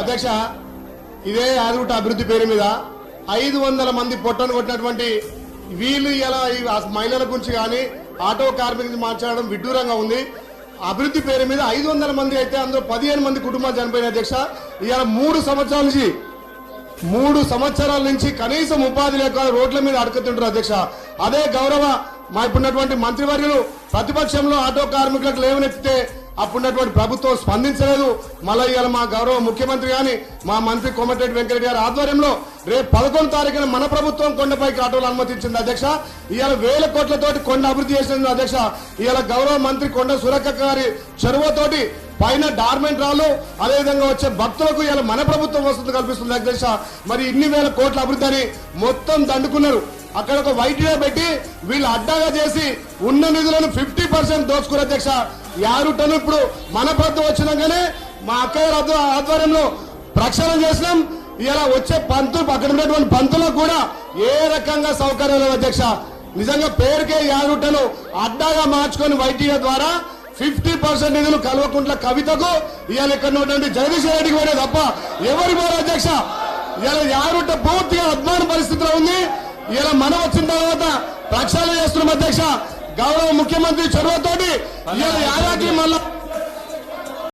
అధ్యక్ష ఇదే యాదగుట్ట అభివృద్ధి పేరు మీద ఐదు వందల మంది పొట్టను కొట్టినటువంటి వీళ్ళు ఇలా ఈ మహిళల గురించి కానీ ఆటో కార్మికులు మార్చడం విడ్డూరంగా ఉంది. అభివృద్ధి పేరు మీద ఐదు వందల మంది అయితే అందులో పదిహేను మంది కుటుంబాలు చనిపోయిన అధ్యక్ష. ఇవాళ మూడు సంవత్సరాల నుంచి మూడు సంవత్సరాల నుంచి కనీసం ఉపాధి లేక రోడ్ల మీద అడుగుతుంటారు అధ్యక్ష. అదే గౌరవ మా ఇప్పుడున్నటువంటి మంత్రివర్యులు ప్రతిపక్షంలో ఆటో కార్మికులకు లేవనెత్తితే అప్పుడున్నటువంటి ప్రభుత్వం స్పందించలేదు. మళ్ళీ ఇవాళ మా గౌరవ ముఖ్యమంత్రి గాని మా మంత్రి కోమటిరెడ్డి వెంకరెడ్డి గారి ఆధ్వర్యంలో రేపు పదకొండు తారీఖున మన ప్రభుత్వం కొండపైకి ఆటోలు అనుమతించింది అధ్యక్ష. ఇవాళ వేల కోట్లతోటి కొండ అభివృద్ధి చేసింది అధ్యక్ష. ఇవాళ గౌరవ మంత్రి కొండ సురక్క గారి చొరవతోటి పైన డార్మెంట్ రాళ్ళు అదేవిధంగా వచ్చే భక్తులకు ఇలా మన ప్రభుత్వం వసతులు కల్పిస్తుంది అధ్యక్ష. మరి ఇన్ని వేల కోట్ల అభివృద్ధి అని మొత్తం దండుకున్నారు. అక్కడ ఒక వైట్ డే పెట్టి వీళ్ళు అడ్డాగా చేసి ఉన్న నిధులను ఫిఫ్టీ పర్సెంట్ దోచుకున్నారు అధ్యక్ష. యారుటను ఇప్పుడు మన ప్రభుత్వం వచ్చినాకనే మా అక్కయ్య ఆధ్వ- ఆధ్వర్యంలో ప్రక్షాళన చేసినాం. ఇలా వచ్చే పంతులు అక్కడ ఉన్నటువంటి పంతులకు కూడా ఏ రకంగా సౌకర్యాలు అధ్యక్ష. నిజంగా పేరుకే యారుటను అడ్డాగా మార్చుకొని వైటీఏ ద్వారా ఫిఫ్టీ పర్సెంట్ నిధులు కల్వకుంట్ల కవితకు ఇవాళ ఇక్కడ ఉన్నటువంటి జగదీష్ రెడ్డికి పోయినా తప్ప ఎవరి పోరు అధ్యక్ష? ఇవాళ యారుట పూర్తిగా అద్భుత పరిస్థితిలో ఉంది. ఇలా మనం వచ్చిన తర్వాత ప్రక్షాళన చేస్తున్నాం అధ్యక్ష. గౌరవ ముఖ్యమంత్రి చొరవతోటి ఇవాళ యాదాద్రి మళ్ళా